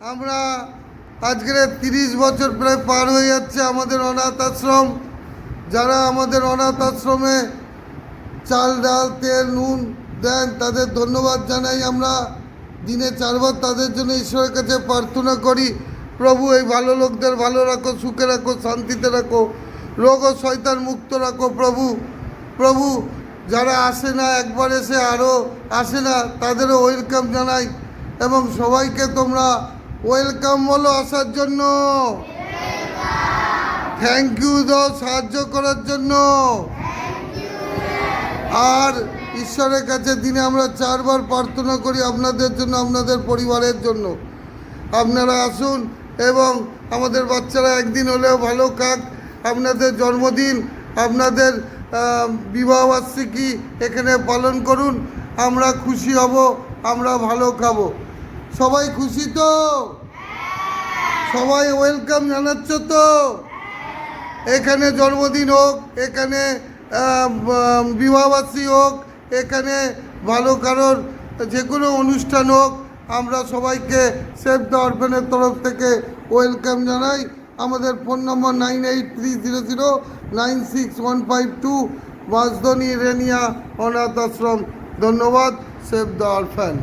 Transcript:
আমরা আজকের তিরিশ বছর প্রায় পার হয়ে যাচ্ছে আমাদের অনাথ আশ্রম। যারা আমাদের অনাথ আশ্রমে চাল, ডাল, তেল, নুন দেন, তাদের ধন্যবাদ জানাই আমরা। দিনে চারবার তাদের জন্য ঈশ্বরের কাছে প্রার্থনা করি, প্রভু, এই ভালো লোকদের ভালো রাখো, সুখে রাখো, শান্তিতে রাখো, রোগ ও শয়তান মুক্ত রাখো, প্রভু। প্রভু, যারা আসে না, একবার এসে আরও আসে না, তাদেরও ওয়েলকাম জানাই এবং সবাইকে তোমরা ওয়েলকাম বলো আসার জন্য। থ্যাংক ইউ দাও সাহায্য করার জন্য। আর ঈশ্বরের কাছে দিনে আমরা চারবার প্রার্থনা করি আপনাদের জন্য, আপনাদের পরিবারের জন্য। আপনারা আসুন এবং আমাদের বাচ্চারা একদিন হলেও ভালো কাক। আপনাদের জন্মদিন, আপনাদের বিবাহবার্ষিকী এখানে পালন করুন। আমরা খুশি হব, আমরা ভালো খাব। সবাই খুশি তো? সবাই ওয়েলকাম জানাচ্ছ তো? এখানে জন্মদিন হোক, এখানে বিবাহবাসী হোক, এখানে ভালো কারোর যে কোনো অনুষ্ঠান হোক, আমরা সবাইকে সেভ দ্য অরফেনের তরফ থেকে ওয়েলকাম জানাই। আমাদের phone number nine eight three zero zero nine six one five two Bansdroni Renia অনাথ আশ্রম। ধন্যবাদ, সেভ দ্য অরফ্যান